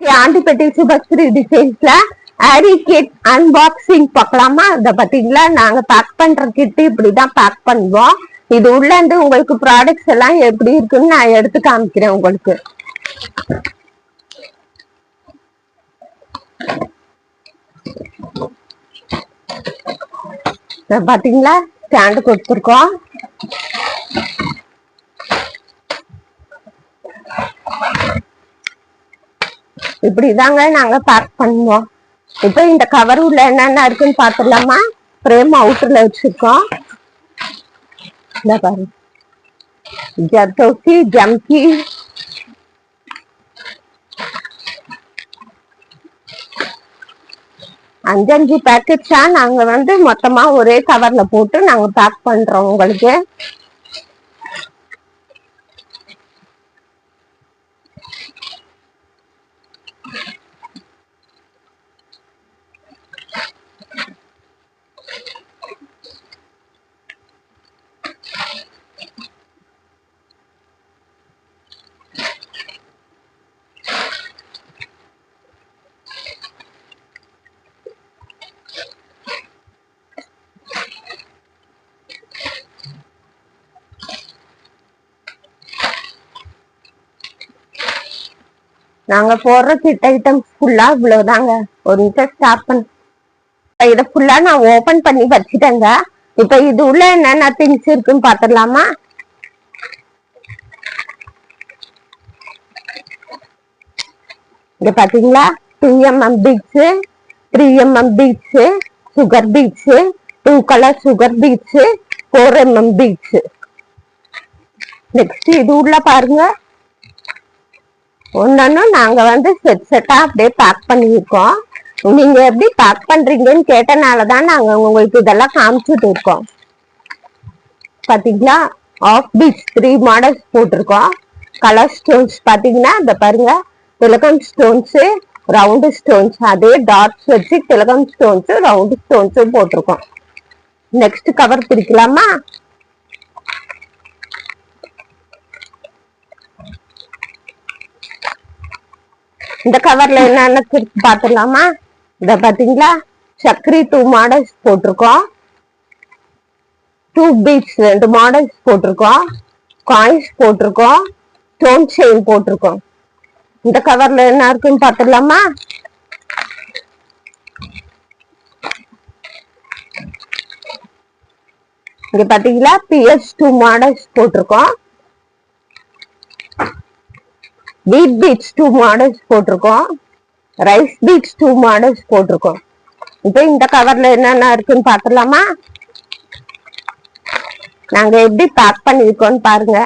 ஆண்டிப்பட்டி சுபஸ்ரீ டிசைன்ஸ்ல ஹாரி kit unboxing பார்க்கலாமா? இத பாத்தீங்களா நாங்க பேக் பண்ற கிட் இப்படிதான் பேக் பண்ணுவோம். இது உள்ள இருந்து உங்களுக்கு ப்ராடக்ட்ஸ் எல்லாம் எப்படி இருக்குன்னு நான் எடுத்து காமிக்கிறேன் உங்களுக்கு. பாத்தீங்களா ஸ்டாண்டு கொடுத்துருக்கோம். இப்படிதாங்க நாங்க பேக் பண்ணுவோம். இப்போ இந்த கவர் உள்ள என்னென்ன இருக்குன்னு பாத்துடலாமா பிரேம் அவுட்டர்ல வச்சிருக்கோம். இந்த பாரு ஜர்தோசி ஜம்கி. அஞ்சஞ்சு பேக்கெட்ஸா நாங்க வந்து மொத்தமா ஒரே கவர்ல போட்டு நாங்க பேக் பண்றோம் உங்களுக்கு. நாங்க போடுற கிட் ஐட்டம்ஸ் ஃபுல்லா இவ்வளவுதாங்க. ஒரு நிமிஷம் ஸ்டாப் பண்ண. இத ஃபுல்லா நான் ஓபன் பண்ணி வச்சுட்டேங்க. இப்ப இது உள்ள என்னென்ன திங்ஸ் இருக்குன்னு பாத்துடலாமா? இங்க பாத்தீங்களா? Two MM beads three MM beads sugar beads two colour sugar beads four MM beads next இது உள்ள பாருங்க. ஒன்னொன்னும் நாங்க வந்து செட் செட்டா அப்படியே பேக் பண்ணியிருக்கோம். நீங்க எப்படி பேக் பண்றீங்கன்னு கேட்டனாலதான் நாங்க உங்களுக்கு இதெல்லாம் காமிச்சுட்டு இருக்கோம் பாத்தீங்களா? ஆஃப் பீச் த்ரீ மாடல்ஸ் போட்டிருக்கோம். கலர் ஸ்டோன்ஸ் பாத்தீங்கன்னா இந்த பாருங்க திலகம் ஸ்டோன்ஸ் ரவுண்டு ஸ்டோன்ஸ் அதே டாட்ஸ் வச்சு திலகம் ஸ்டோன்ஸ் ரவுண்டு ஸ்டோன்ஸும் போட்டிருக்கோம். நெக்ஸ்ட் கவர் பிரிக்கலாமா இந்த கவர்ல என்னென்ன இருக்கு பாத்துடலாமா இத பாத்தீங்களா சக்கரி டூ மாடல்ஸ் போட்டிருக்கோம். டூ பீட்ஸ் ரெண்டு மாடல்ஸ் போட்டிருக்கோம். காயின்ஸ் போட்டிருக்கோம். ஸ்டோன் செயின் போட்டிருக்கோம். இந்த கவர்ல என்ன இருக்குன்னு பாத்துடலாமா இங்க பாத்தீங்களா பிஎஸ் டூ மாடல்ஸ் போட்டிருக்கோம். வீட் பீட்ஸ் டூ மாடல்ஸ் போட்டிருக்கோம். ரைஸ் பீட்ஸ் டூ மாடல்ஸ் போட்டிருக்கோம். இப்போ இந்த கவர்ல என்னென்ன இருக்குன்னு பாத்துடலாமா நாங்க எப்படி பேக் பண்ணிருக்கோம்னு பாருங்க.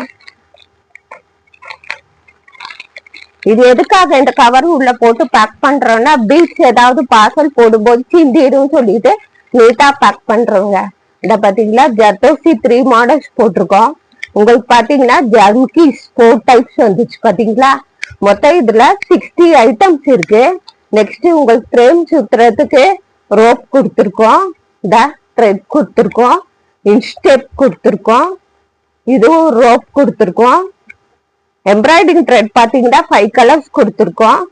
இது எதுக்காக இந்த கவர் உள்ள போட்டு பேக் பண்றோம்னா பீட்ஸ் ஏதாவது பார்சல் போடும்போது சிந்திடும் சொல்லிட்டு நீட்டா பேக் பண்றோங்க. இந்த பாத்தீங்களா ஜர்தோசி த்ரீ மாடல்ஸ் போட்டிருக்கோம். உங்களுக்கு பாத்தீங்கன்னா ஜர்முக்கி ஃபோர் டைப்ஸ் வந்துச்சு பாத்தீங்களா மொத்தம் இதுல சிக்ஸ்டி ஐட்டம்ஸ் இருக்கு. நெக்ஸ்ட் உங்களுக்கு ஃப்ரேம் சுத்துறதுக்கு ரோப் கொடுத்துருக்கோம். இந்த த்ரெட் கொடுத்துருக்கோம். இன்ஸ்டெப் கொடுத்துருக்கோம். இதுவும் ரோப் கொடுத்துருக்கோம். எம்ப்ராய்டிங் த்ரெட் பார்த்தீங்கன்னா ஃபைவ் கலர்ஸ் கொடுத்துருக்கோம்.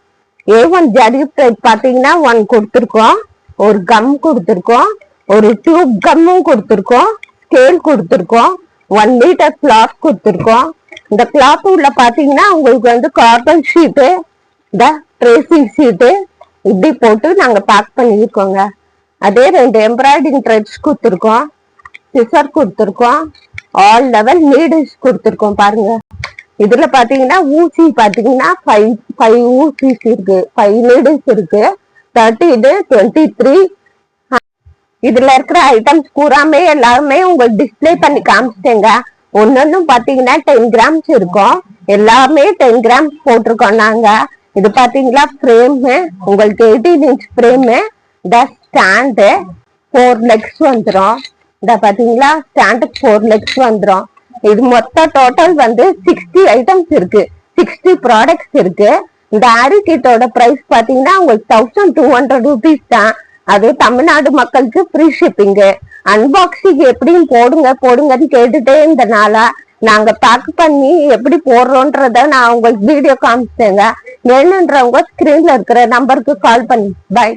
ஏ ஒன் ஜரி த்ரெட் பார்த்தீங்கன்னா ஒன் கொடுத்துருக்கோம். ஒரு கம் கொடுத்துருக்கோம். ஒரு டியூப் கம்மும் கொடுத்துருக்கோம். ஸ்கேல் கொடுத்துருக்கோம். ஒன் மீட்டர் கிளாத் கொடுத்துருக்கோம். இந்த கிளாத் உள்ள பாத்தீங்கன்னா உங்களுக்கு வந்து கார்பன் ஷீட்டு இந்த ட்ரேசிங் ஷீட்டு இப்படி போட்டு நாங்க பேக் பண்ணியிருக்கோங்க. அதே ரெண்டு எம்ப்ராய்டிங் த்ரெட்ஸ் கொடுத்துருக்கோம். சிசர் கொடுத்துருக்கோம். ஆல் லெவல் நீடில்ஸ் கொடுத்துருக்கோம் பாருங்க. இதுல பாத்தீங்கன்னா ஊசி பாத்தீங்கன்னா ஃபைவ் ஃபைவ் ஊசிஸ் இருக்கு. ஃபைவ் நீடில்ஸ் இருக்கு. தேர்ட்டி இது டுவெண்ட்டி த்ரீ இதுல இருக்கிற ஐட்டம்ஸ் பூராமே எல்லாருமே உங்களுக்கு டிஸ்ப்ளே பண்ணி காமிச்சிட்டேங்க. ஒன்னொன்னு பாத்தீங்கன்னா டென் கிராம்ஸ் இருக்கும். எல்லாமே டென் கிராம்ஸ் போட்டிருக்கோம் நாங்க. இது பாத்தீங்களா? ஃப்ரேமு உங்களுக்கு எயிட்டீன் இன்ச் ஃப்ரேமு இந்த ஸ்டாண்டு ஃபோர் லெக்ஸ் வந்துடும் இந்த பாத்தீங்களா? ஸ்டாண்டுக்கு ஃபோர் லெக்ஸ் வந்துடும் இது மொத்த டோட்டல் வந்து சிக்ஸ்டி ஐட்டம்ஸ் இருக்கு. சிக்ஸ்டி ப்ராடக்ட்ஸ் இருக்கு. இந்த ஆரி கிட்டோட ப்ரைஸ் பாத்தீங்கன்னா உங்களுக்கு தௌசண்ட் டூ ஹண்ட்ரட் ருபீஸ் தான். அது தமிழ்நாடு மக்களுக்கு ஃப்ரீ ஷிப்பிங்கு அன்பாக்சிங் எப்படியும் போடுங்க போடுங்கன்னு கேட்டுட்டே இருந்தனால நாங்க பேக் பண்ணி எப்படி போடுறோன்றத நான் உங்களுக்கு வீடியோ காமிச்சேங்க. வேணுன்றவங்க ஸ்கிரீன்ல இருக்கிற நம்பருக்கு கால் பண்ணி. பாய்